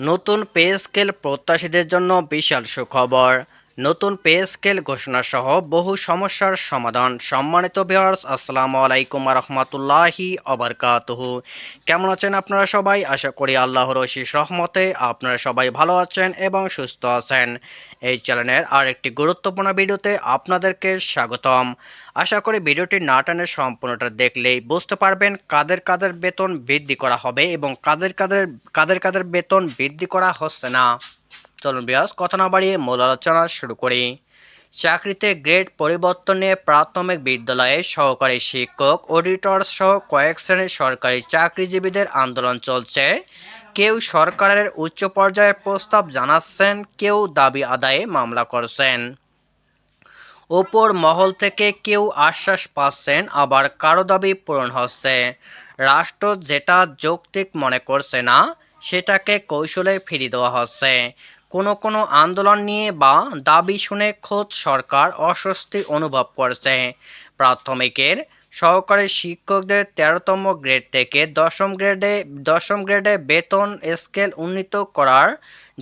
নতুন pay scale প্রত্যাশীদের জন্য বিশাল সুখবর। নতুন পে স্কেল ঘোষণা সহ বহু সমস্যার সমাধান। সম্মানিত ভিউয়ার্স আসসালামু আলাইকুম রহমতুল্লাহি অবরকাতুহু কেমন আছেন আপনারা সবাই? আশা করি আল্লাহর অশিস রহমতে আপনারা সবাই ভালো আছেন এবং সুস্থ আছেন। এই চ্যানেলের আরেকটি গুরুত্বপূর্ণ ভিডিওতে আপনাদেরকে স্বাগতম। আশা করি ভিডিওটি না টানে সম্পূর্ণটা দেখলেই বুঝতে পারবেন কাদের কাদের বেতন বৃদ্ধি করা হবে এবং কাদের কাদের কাদের কাদের বেতন বৃদ্ধি করা হচ্ছে না। চলুন বিয়াস, কথা না বাড়িয়ে মূল আলোচনা শুরু করি। চাকরিতে গ্রেড পরিবর্তন প্রাথমিক বিদ্যালয়ে সহকারী শিক্ষক অডিটর সহ কয়েক শ্রেণির সরকারি চাকরিজীবীদের আন্দোলন চলছে। কেউ সরকারের উচ্চ পর্যায়ে প্রস্তাব জানাচ্ছেন, কেউ দাবি আদায়ে মামলা করছেন। ওপর মহল থেকে কেউ আশ্বাস পাচ্ছেন, আবার কারও দাবি পূরণ হচ্ছে। রাষ্ট্র যেটা যৌক্তিক মনে করছে না, সেটাকে কৌশলে ফিরিয়ে দেওয়া হচ্ছে। কোনো কোনো আন্দোলন নিয়ে বা দাবি শুনে খোদ সরকার অস্বস্তি অনুভব করছে। প্রাথমিকের সহকারী শিক্ষকদের তেরোতম গ্রেড থেকে দশম গ্রেডে দশম গ্রেডে বেতন স্কেল উন্নীত করার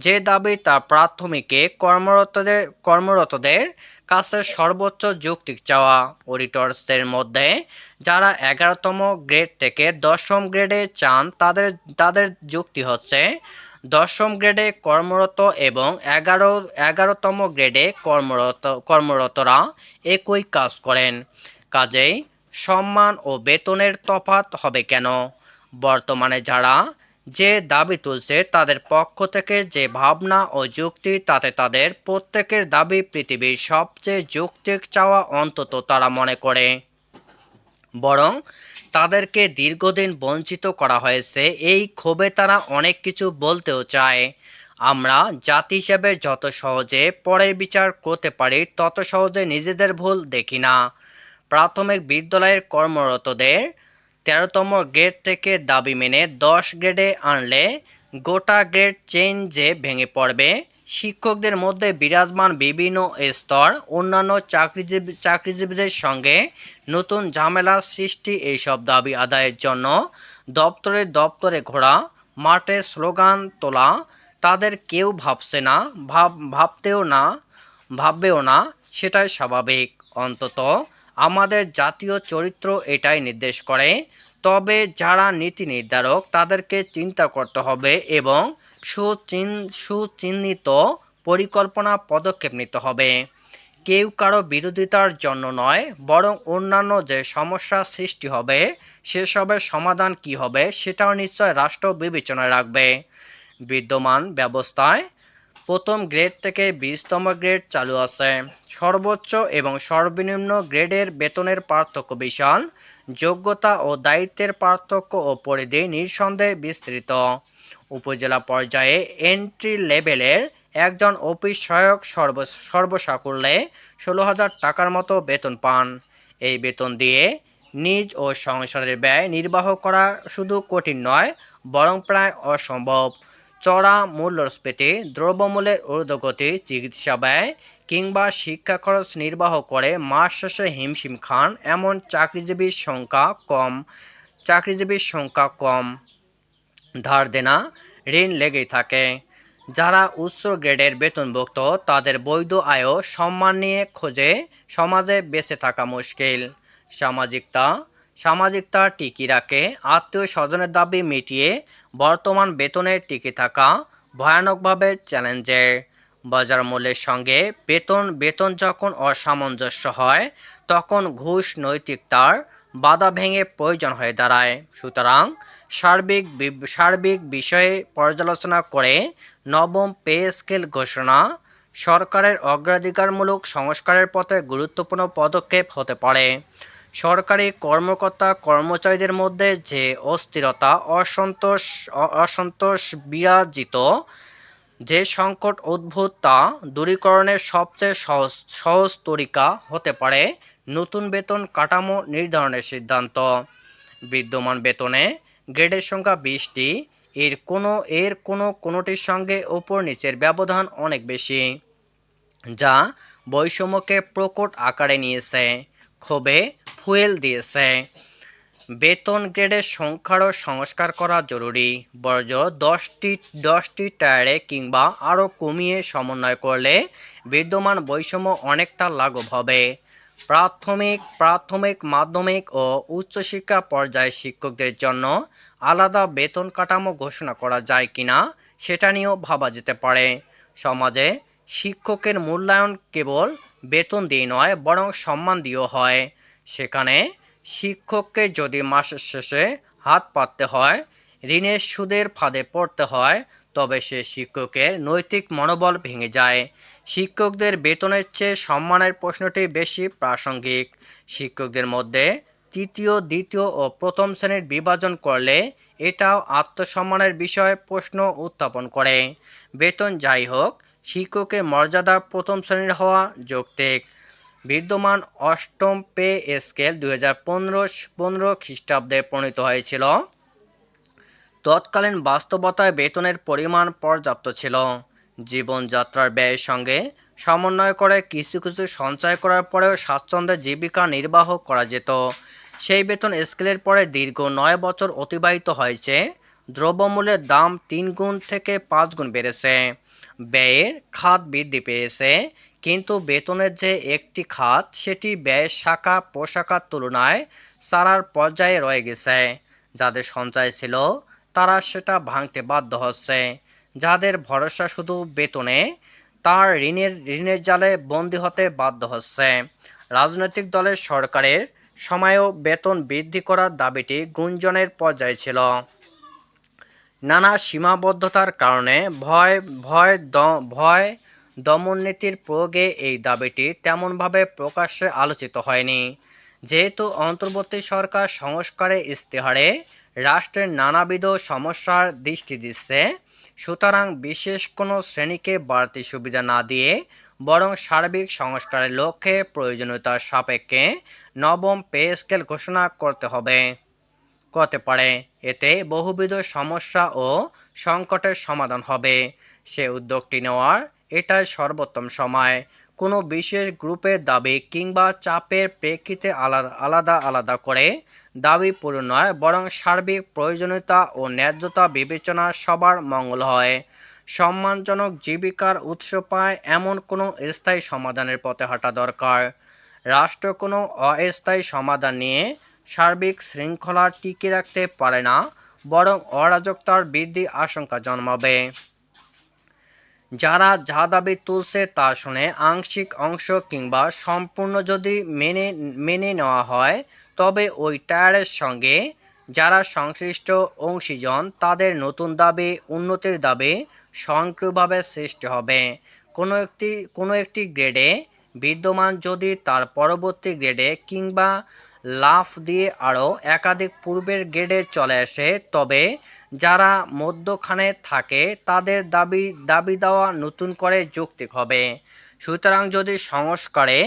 যে দাবি তা প্রাথমিকে কর্মরতদের কর্মরতদের কাছে সর্বোচ্চ যৌক্তিক চাওয়া। অডিটরসদের মধ্যে যারা এগারোতম গ্রেড থেকে দশম গ্রেডে চান, তাদের তাদের যুক্তি হচ্ছে দশম গ্রেডে কর্মরত এবং এগারো, এগারোতম গ্রেডে কর্মরত, কর্মরতরা একই কাজ করেন। কাজেই সম্মান ও বেতনের তফাৎ হবে কেন? বর্তমানে যারা যে দাবি তুলছে, তাদের পক্ষ থেকে যে ভাবনা ও যুক্তি, তাতে তাদের প্রত্যেকের দাবি পৃথিবীর সবচেয়ে যৌক্তিক চাওয়া অন্তত তারা মনে করে। বরং তাদেরকে দীর্ঘদিন বঞ্চিত করা হয়েছে। এই ক্ষোভে তারা অনেক কিছু বলতেও চায়। আমরা জাতি হিসেবে যত সহজে পরের বিচার করতে পারি, তত সহজে নিজেদের ভুল দেখি না। প্রাথমিক বিদ্যালয়ের কর্মরতদের তেরোতম গ্রেড থেকে দাবি মেনে দশ গ্রেডে আনলে গোটা গ্রেড চেঞ্জে ভেঙে পড়বে শিক্ষকদের মধ্যে বিরাজমান বিভিন্ন স্তর, অন্যান্য চাকরিজীবী, চাকরিজীবীদের সঙ্গে নতুন ঝামেলার সৃষ্টি এইসব দাবি আদায়ের জন্য দপ্তরে দপ্তরে ঘোরা, মাঠে স্লোগান তোলা, তাদের কেউ ভাবছে না, ভাব, ভাবতেও না, ভাববেও না, সেটাই স্বাভাবিক। অন্তত আমাদের জাতীয় চরিত্র এটাই নির্দেশ করে, তবে যারা নীতি নির্ধারক তাদেরকে চিন্তা করতে হবে এবং সুচিন সুচিহ্নিত পরিকল্পনা পদক্ষেপ নিতে হবে। কেউ কারও বিরোধিতার জন্য নয়, বরং অন্যান্য যে সমস্যা সৃষ্টি হবে, সেসবের সমাধান কি হবে সেটাও নিশ্চয় রাষ্ট্র বিবেচনায় রাখবে। বিদ্যমান ব্যবস্থায় প্রথম গ্রেড থেকে বিশতম গ্রেড চালু আছে। সর্বোচ্চ এবং সর্বনিম্ন গ্রেডের বেতনের পার্থক্য বিশাল, যোগ্যতা ও দায়িত্বের পার্থক্য ও পরিধি নিঃসন্দেহে বিস্তৃত। উপজেলা পর্যায়ে এন্ট্রি লেভেলের একজন অফিস সহায়ক সর্ব, সর্বসাকুল্যে ষোলো হাজার টাকার মতো বেতন পান। এই বেতন দিয়ে নিজ ও সংসারের ব্যয় নির্বাহ করা শুধু কঠিন নয়, বরং প্রায় অসম্ভব। চড়া মূল্যস্ফীতি, দ্রব্যমূল্যের ঊর্ধ্বগতি, চিকিৎসা ব্যয় কিংবা শিক্ষা খরচ নির্বাহ করে মাস শেষে হিমশিম খান এমন চাকরিজীবীর সংখ্যা কম, চাকরিজীবীর সংখ্যা কম। ধার দেনা ঋণ লেগেই থাকে। যারা উচ্চ গ্রেডের বেতনভুক্ত, তাদের বৈধ আয়ও সম্মান নিয়ে খোঁজে সমাজে বেঁচে থাকা মুশকিল। সামাজিকতা সামাজিকতা টিকি রাখে আত্মীয় স্বজনের দাবি মিটিয়ে বর্তমান বেতনে টিকে থাকা ভয়ানকভাবে চ্যালেঞ্জের। বাজার মূল্যের সঙ্গে বেতন বেতন যখন অসামঞ্জস্য হয়, তখন ঘুষ নৈতিকতার বাধা ভেঙে প্রয়োজন হয়ে দাঁড়ায়। সুতরাং সার্বিক সার্বিক বিষয়ে পর্যালোচনা করে নবম পে স্কেল ঘোষণা সরকারের অগ্রাধিকারমূলক সংস্কারের পথে গুরুত্বপূর্ণ পদক্ষেপ হতে পারে। সরকারি কর্মকর্তা কর্মচারীদের মধ্যে যে অস্থিরতা, অসন্তোষ অসন্তোষ বিরাজিত, যে সংকট উদ্ভূত তা দূরীকরণের সবচেয়ে সহজ সহজ তরিকা হতে পারে। নতুন বেতন কাঠামো নির্ধারণের সিদ্ধান্ত। বিদ্যমান বেতনে গ্রেডের সংখ্যা বিশটি, এর কোনো এর কোনো, কোনোটির সঙ্গে ওপর নিচের ব্যবধান অনেক বেশি, যা বৈষম্যকে প্রকট আকারে নিয়েছে, ক্ষোভে ফুয়েল দিয়েছে। বেতন গ্রেডের সংখ্যারও সংস্কার করা জরুরি, বর্জ্য দশটি দশটি টায়ারে কিংবা আরও কমিয়ে সমন্বয় করলে বিদ্যমান বৈষম্য অনেকটা লাঘব হবে। প্রাথমিক প্রাথমিক, মাধ্যমিক ও উচ্চশিক্ষা পর্যায়ে শিক্ষকদের জন্য আলাদা বেতন কাঠামো ঘোষণা করা যায় কিনা সেটা নিয়েও ভাবা যেতে পারে। সমাজে শিক্ষকের মূল্যায়ন কেবল বেতন দিয়ে নয়, বরং সম্মান দিয়েও হয়। সেখানে শিক্ষককে যদি মাসের শেষে হাত পাততে হয়, ঋণের সুদের ফাঁদে পড়তে হয়, তবে সে শিক্ষকের নৈতিক মনোবল ভেঙে যায়। শিক্ষকদের বেতনের চেয়ে সম্মানের প্রশ্নটি বেশি প্রাসঙ্গিক। শিক্ষকদের মধ্যে তৃতীয়, দ্বিতীয় ও প্রথম শ্রেণির বিভাজন করলে এটাও আত্মসম্মানের বিষয়ে প্রশ্ন উত্থাপন করে। বেতন যাই হোক, শিক্ষকের মর্যাদা প্রথম শ্রেণির হওয়া যৌক্তিক। বিদ্যমান অষ্টম পে স্কেল দুই হাজার পনেরো পনেরো খ্রিস্টাব্দে প্রণীত হয়েছিল। তৎকালীন বাস্তবতায় বেতনের পরিমাণ পর্যাপ্ত ছিল। জীবনযাত্রার ব্যয়ের সঙ্গে সমন্বয় করে কিছু কিছু সঞ্চয় করার পরেও স্বাচ্ছন্দ্যে জীবিকা নির্বাহ করা যেত। সেই বেতন স্কেলের পরে দীর্ঘ নয় বছর অতিবাহিত হয়েছে। দ্রব্যমূল্যের দাম তিন গুণ থেকে পাঁচ গুণ বেড়েছে। ব্যয়ের খাত বৃদ্ধি পেয়েছে, কিন্তু বেতনের যে একটি খাত, সেটি ব্যয় শাখা পোশাকার তুলনায় সারার পর্যায়ে রয়ে গেছে। যাদের সঞ্চয় ছিল, তারা সেটা ভাঙতে বাধ্য হচ্ছে। যাদের ভরসা শুধু বেতনে, তার ঋণের ঋণের জালে বন্দী হতে বাধ্য হচ্ছে। রাজনৈতিক দলের সরকারের সময়েও বেতন বৃদ্ধি করার দাবিটি গুঞ্জনের পর্যায়ে ছিল। নানা সীমাবদ্ধতার কারণে ভয় ভয় দ, ভয় দমননীতির প্রয়োগে এই দাবিটি তেমনভাবে প্রকাশ্যে আলোচিত হয়নি। যেহেতু অন্তর্বর্তী সরকার সংস্কারে ইস্তেহারে রাষ্ট্রের নানাবিধ সমস্যার দৃষ্টি দিচ্ছে সুতরাং বিশেষ কোনো শ্রেণীকে বাড়তি সুবিধা না দিয়ে বরং সার্বিক সংস্কারের লক্ষ্যে প্রয়োজনীয়তার সাপেক্ষে নবম পে স্কেল ঘোষণা করতে হবে। করতে পারে। এতে বহুবিধ সমস্যা ও সংকটের সমাধান হবে। সে উদ্যোগটি নেওয়ার এটাই সর্বোত্তম সময়। কোনো বিশেষ গ্রুপের দাবি কিংবা চাপের প্রেক্ষিতে আলাদা আলাদা আলাদা করে দাবি পূরণ নয়, বরং সার্বিক প্রয়োজনীয়তা ও ন্যায্যতা বিবেচনা সবার মঙ্গল হয়। সম্মানজনক জীবিকার উৎস পায় এমন কোনো স্থায়ী সমাধানের পথে হাঁটা দরকার। রাষ্ট্র কোনো অস্থায়ী সমাধান নিয়ে সার্বিক শৃঙ্খলা টিকে রাখতে পারে না, বরং অরাজকতার বৃদ্ধি আশঙ্কা জন্মাবে। যারা যা দাবি তুলছে তা শুনে আংশিক অংশ কিংবা সম্পূর্ণ যদি মেনে মেনে নেওয়া হয়, তবে ওই টায়ারের সঙ্গে যারা সংশ্লিষ্ট অংশীজন তাদের নতুন দাবি, উন্নতির দাবি স্বয়ংক্রিয়ভাবে সৃষ্টি হবে। কোনো একটি কোনো একটি গ্রেডে বিদ্যমান যদি তার পরবর্তী গ্রেডে কিংবা লাফ দিয়ে আরও একাধিক পূর্বের গ্রেডে চলে আসে, তবে যারা মধ্যখানে থাকে তাদের দাবি দাবি দেওয়া নতুন করে যৌক্তিক হবে। সুতরাং যদি সংস্কারে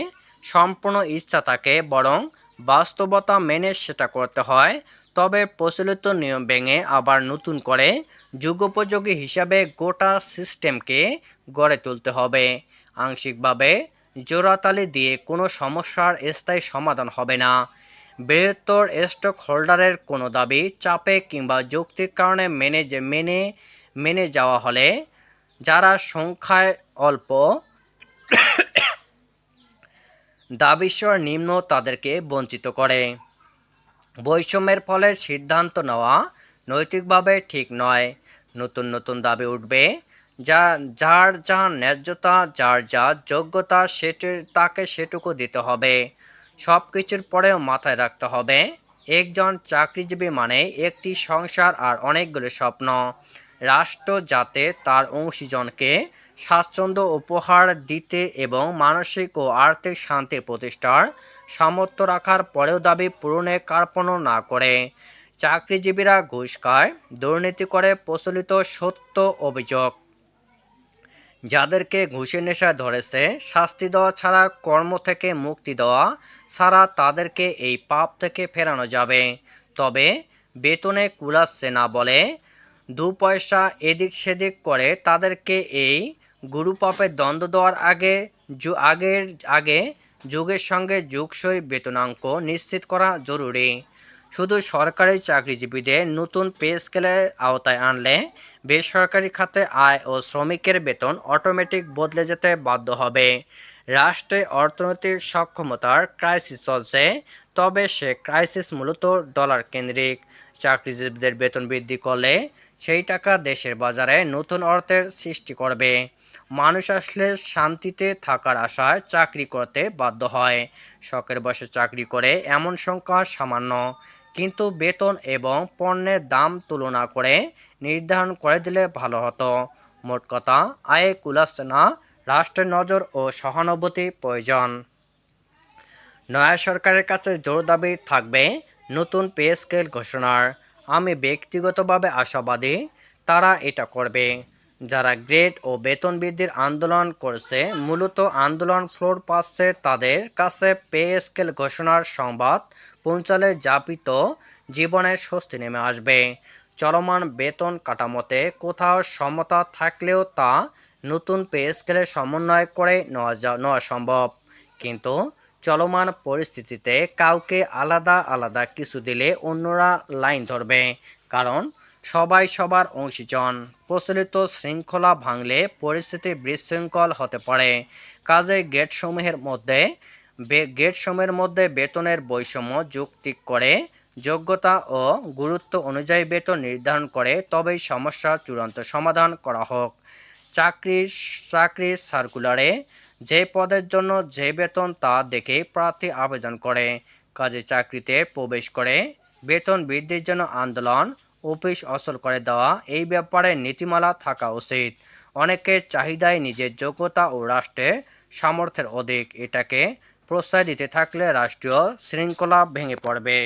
সম্পূর্ণ ইচ্ছা থাকে বরং বাস্তবতা মেনে সেটা করতে হয়, তবে প্রচলিত নিয়ম ভেঙে আবার নতুন করে যুগোপযোগী হিসাবে গোটা সিস্টেমকে গড়ে তুলতে হবে। আংশিকভাবে জোড়াতালি দিয়ে কোনো সমস্যার স্থায়ী সমাধান হবে না। বৃহত্তর স্টক হোল্ডারের কোনো দাবি চাপে কিংবা যৌক্তিক কারণে মেনে যে মেনে মেনে যাওয়া হলে যারা সংখ্যায় অল্প দাবিস্বর নিম্ন তাদেরকে বঞ্চিত করে। বৈষম্যের ফলে সিদ্ধান্ত নেওয়া নৈতিকভাবে ঠিক নয়। নতুন নতুন দাবি উঠবে। যা যার যা ন্যায্যতা, যার যা যোগ্যতা, সেটি তাকে সেটুকু দিতে হবে। সব কিছুর পরেও মাথায় রাখতে হবে, একজন চাকরিজীবী মানে একটি সংসার আর অনেকগুলো স্বপ্ন। রাষ্ট্র যাতে তার অংশীজনকে স্বাচ্ছন্দ্য, উপহার দিতে এবং মানসিক ও আর্থিক শান্তি প্রতিষ্ঠার সামর্থ্য রাখার পরেও দাবি পূরণে কার্পণ্য না করে। চাকরিজীবীরা ঘুষ খায়, দুর্নীতি করে প্রচলিত সত্য অভিযোগ। যাদেরকে ঘুষের নেশায় ধরেছে, শাস্তি দেওয়া ছাড়া কর্ম থেকে মুক্তি দেওয়া ছাড়া তাদেরকে এই পাপ থেকে ফেরানো যাবে। তবে বেতনে কুলাচ্ছে না বলে দু পয়সা এদিক সেদিক করে তাদেরকে এই গুরুপাপের দ্বন্দ্ব দেওয়ার আগে আগের আগে যুগের সঙ্গে যুগসই বেতনাঙ্ক নিশ্চিত করা জরুরি। শুধু সরকারি চাকরিজীবীদের নতুন পে স্কেলের আওতায় আনলে বেসরকারি খাতে আয় ও শ্রমিকের বেতন অটোমেটিক বদলে যেতে বাধ্য হবে। রাষ্ট্রে অর্থনৈতিক সক্ষমতার ক্রাইসিস চলছে, তবে সে ক্রাইসিস মূলত ডলার কেন্দ্রিক। চাকরিজীবীদের বেতন বৃদ্ধি করলে সেই টাকা দেশের বাজারে নতুন অর্থের সৃষ্টি করবে। মানুষ আসলে শান্তিতে থাকার আশায় চাকরি করতে বাধ্য হয়। শখের বসে চাকরি করে এমন সংখ্যা সামান্য। কিন্তু বেতন এবং পণ্যের দাম তুলনা করে নির্ধারণ করে দিলে ভালো হতো। মোট কথা, আয়ে কুলাচ্ছে না রাষ্ট্রের নজর ও সহানুভূতি প্রয়োজন। নয়া সরকারের কাছে জোর দাবি থাকবে নতুন পে স্কেল ঘোষণার। আমি ব্যক্তিগতভাবে আশাবাদী তারা এটা করবে। যারা গ্রেড ও বেতন বৃদ্ধির আন্দোলন করছে, মূলত আন্দোলন ফ্লোর পাচ্ছে তাদের কাছে পে স্কেল ঘোষণার সংবাদ পৌঁছালে যাপিত জীবনের স্বস্তি নেমে আসবে। চলমান বেতন কাঠামোতে কোথাও সমতা থাকলেও তা নতুন পে স্কেলের সমন্বয় করে নেওয়া নেওয়া সম্ভব। কিন্তু চলমান পরিস্থিতিতে কাউকে আলাদা আলাদা কিছু দিলে অন্যরা লাইন ধরবে, কারণ সবাই সবার অংশীজন। প্রচলিত শৃঙ্খলা ভাঙলে পরিস্থিতি বিশৃঙ্খল হতে পারে। কাজে গেটসমূহের মধ্যে বে- গেটসমূহের মধ্যে বেতনের বৈষম্য যুক্তি করে, যোগ্যতা ও গুরুত্ব অনুযায়ী বেতন নির্ধারণ করে, তবেই সমস্যার চূড়ান্ত সমাধান করা হোক। চাকরির চাকরির সার্কুলারে যে পদের জন্য যে বেতন তা দেখে প্রার্থী আবেদন করে। কাজে চাকরিতে প্রবেশ করে বেতন বৃদ্ধির জন্য আন্দোলন, অফিস অসল করে দেওয়া, এই ব্যাপারে নীতিমালা থাকা উচিত। অনেকের চাহিদায় নিজের যোগ্যতা ও রাষ্ট্রের সামর্থ্যের অধিক। এটাকে প্রশ্রয় দিতে থাকলে রাষ্ট্রীয় শৃঙ্খলা ভেঙে পড়বে।